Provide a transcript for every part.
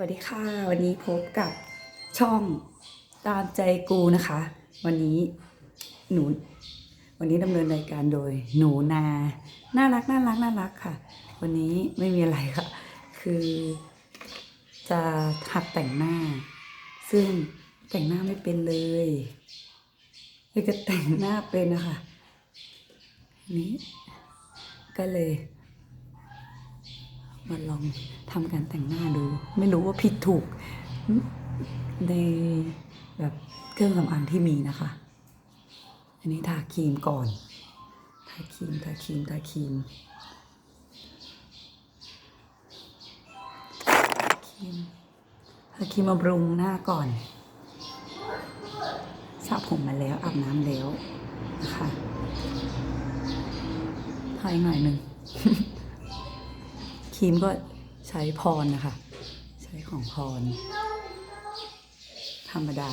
วัสดีค่ะ วันนี้พบกับช่องตามใจกูนะคะ วันนี้หนู วันนี้ดำเนินรายการโดยหนูนา น่ารักน่ารักน่ารักค่ะ วันนี้ไม่มีอะไรค่ะ คือ จะหัดแต่งหน้า ซึ่งแต่งหน้าไม่เป็นเลยอยากจะแต่งหน้าเป็นนะคะนนี้ก็เลย มาลองทำการแต่งหน้าดู ไม่รู้ว่าผิดถูกในแบบเครื่องสำอางที่มีนะคะ อันนี้ทาครีมก่อน ทาครีมทาครีมทาครีมทาครีมทาครีมบำรุงหน้าก่อนสระผมมาแล้วอาบน้ำแล้วนะคะทาอีกหน่อยหนึ่ง ครีมก็ใช้พรนะคะ ใช้ของพร ธรรมดา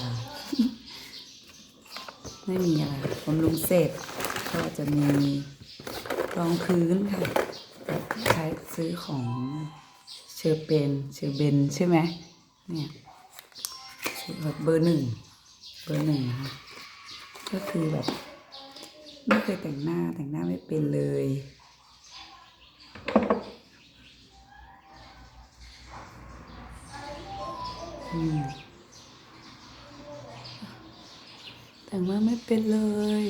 ไม่มีอะไรบำรุงเสร็จก็จะมีรองพื้นค่ะ ใช้ซื้อของเชอร์เปนเชอร์เบนใช่ไหมเนี่ยแบบเบอร์หนึ่งเบอร์หนึ่งนะคะ ก็คือแบบไม่เคยแต่งหน้าแต่งหน้าไม่เป็นเลย อืม แต่งหน้าไม่เป็นเลย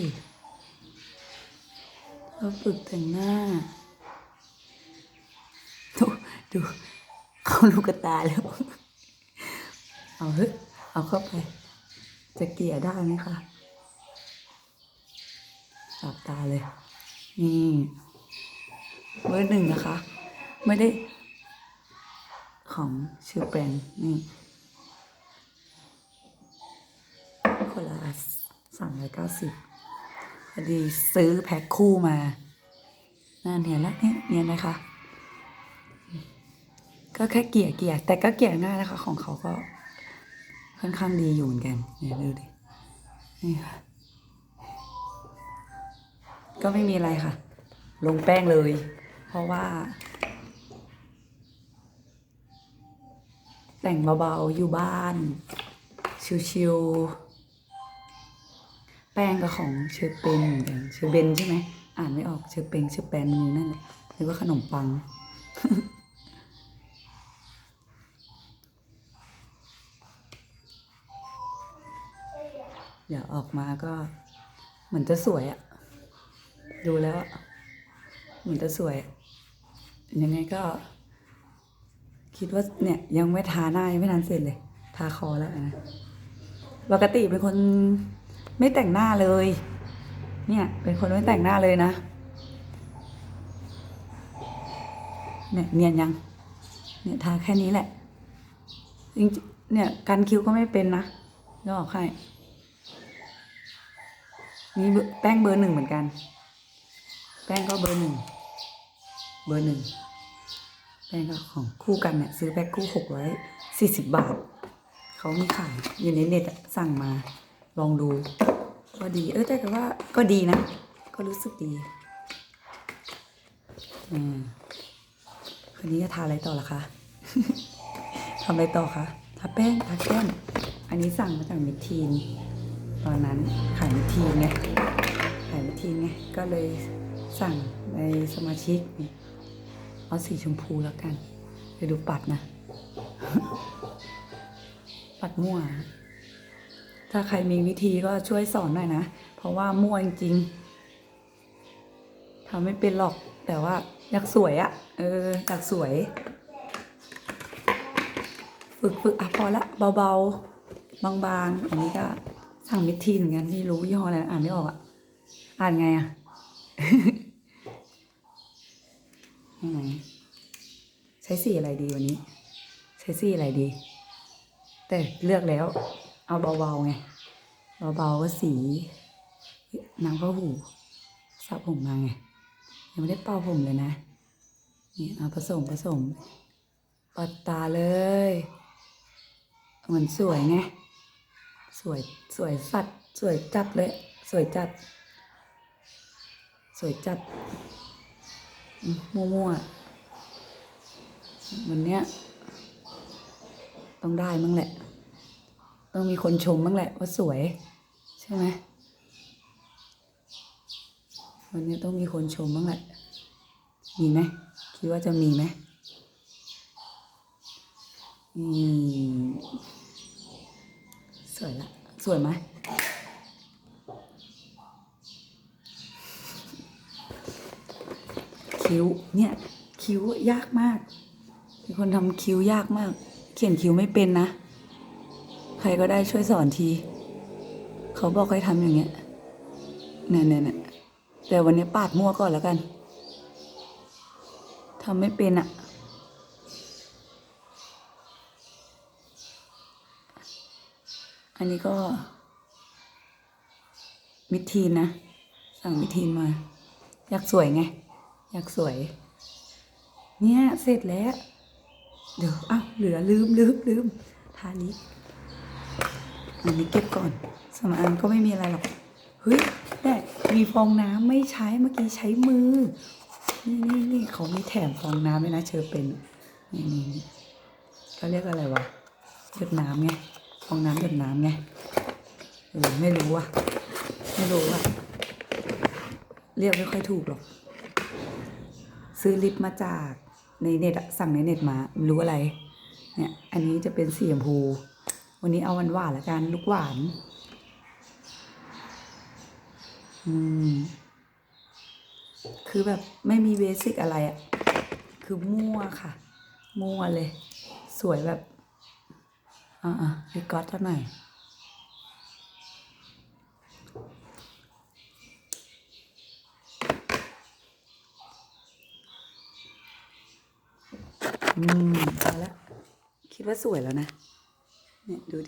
เราฝึกแต่งหน้า ดูดูเข้าลูกตาแล้ว เอาเฮ้ยเอาเข้าไป จะเกลี่ยได้ไหมคะหลับตาเลย นี่เบอร์หนึ่งนะคะ ไม่ได้ของชื่อแบรนด์นี่ คนละ สามร้อยเก้าสิบพอดีซื้อแพ็คคู่มาน่าเนียนแล้วเนี่ยเนียนไหมคะ ก็แค่เกลี่ยเกลี่ยแต่ก็เกลี่ยง่ายนะคะ ของเขาก็ค่อนข้างดีอยู่เหมือนกันเนี่ยดูดิ นี่ค่ะ ก็ไม่มีอะไรค่ะ ลงแป้งเลย เพราะว่า แต่งเบาๆ อยู่บ้าน ชิวๆ แป้งก็ของเชอเปนเหมือนกันเชอเบนใช่ไหมอ่านไม่ออกเชอเปงเชอแปนมือนั่นแหละหรือว่าขนมปัง เดี๋ยวออกมาก็เหมือนจะสวยอะดูแล้วเหมือนจะสวย ยังไงก็ คิดว่าเนี่ยยังไม่ทาหน้ายังไม่ทันเสร็จเลย ทาคอแล้วนะปกติเป็นคน ไม่แต่งหน้าเลย เนี่ย เป็นคนไม่แต่งหน้าเลยนะ เนี่ยเนียนยัง เนี่ยทาแค่นี้แหละจริงเนี่ยกันคิ้วก็ไม่เป็นนะจะบอกให้นี่แป้งเบอร์หนึ่งเหมือนกัน แป้งก็เบอร์หนึ่ง เบอร์หนึ่ง แป้งก็ของคู่กันเนี่ยซื้อแพ็คคู่หกร้อยสี่สิบบาท เขามีขายอยู่ในเน็ตสั่งมา ลองดูก็ดี เออแต่ว่าก็ดีนะ ก็รู้สึกดีอืมคืนนี้จะทาอะไรต่อล่ะคะทำอะไรต่อคะทาแป้งทาแก้มอันนี้สั่งมาจากมิทีน ตอนนั้นขายมิทีนไงขายมิทีนไงก็เลยสั่งในสมาชิกเนี่ยเอาสีชมพูแล้วกัน ไปดูปัดนะ ปัดมั่ว ถ้าใครมีวิธีก็ช่วยสอนหน่อยนะ เพราะว่ามั่วจริงๆทำไม่เป็นหรอกแต่ว่าอยากสวยอะเอออยากสวย ฝึกฝึกอะพอละเบาๆ บางๆ อันนี้ก็สั่งมิทีนเหมือนกันไม่รู้ยี่ห้ออะไรอ่านไม่ออกอะอ่านไงอะยังไงใช้สีอะไรดีวันนี้ ใช้สีอะไรดี แต่เลือกแล้ว เอาเบาๆไง เบาๆก็สีน้ำข้าวหูสระผมมาไงยังไม่ได้เป่าผมเลยนะนี่เอาผสมผสมปัดตาเลย เหมือนสวยไงสวยสวยสัตว์สวยจัดเลย สวยจัด สวยจัดอืมมั่วๆวันเนี้ยต้องได้มั้งแหละ ต้องมีคนชมบ้างแหละว่าสวย ใช่ไหมวันนี้ต้องมีคนชมบ้างแหละ มีไหมคิดว่าจะมีไหมอืมสวยละ สวยไหมคิ้วเนี่ยคิ้วยากมากมีคนทำคิ้วยากมาก เขียนคิ้วไม่เป็นนะ ใครก็ได้ช่วยสอนที เขาบอกให้ทำอย่างเงี้ยเนี่ยเนี่ยเนี่ยแต่วันนี้ปาดมั่วก่อนแล้วกันทำไม่เป็นอะอันนี้ก็ มิทีนนะ สั่งมิทีนมา อยากสวยไง อยากสวย เนี่ย เสร็จแล้ว เดี๋ยวอ้าวเหลือลืมลืมลืมทานี้ อันนี้เก็บก่อนสำอางก็ไม่มีอะไรหรอก เฮ้ยแต่มีฟองน้ำไม่ใช้เมื่อกี้ใช้มือ นี่นี่นี่เขามีแถมฟองน้ำด้วยนะเชอเป็นนี่นี่เขาเรียกอะไรวะหยดน้ำไงฟองน้ำหยดน้ำไงเออไม่รู้อะไม่รู้อะเรียกไม่ค่อยถูกหรอก ซื้อลิปมาจากในเน็ตสั่งในเน็ตมาไม่รู้อะไร เนี่ย อันนี้จะเป็นสีชมพู วันนี้เอาหวานหวานๆละกันลูกหวาน อืม คือแบบไม่มีเบสิกอะไรอะคือมั่วค่ะ มั่วเลย สวยแบบ อ่าอะพี่ก๊อตเท่าไหร่อยอืมเอาละคิดว่าสวยแล้วนะ เนี่ยดูดิ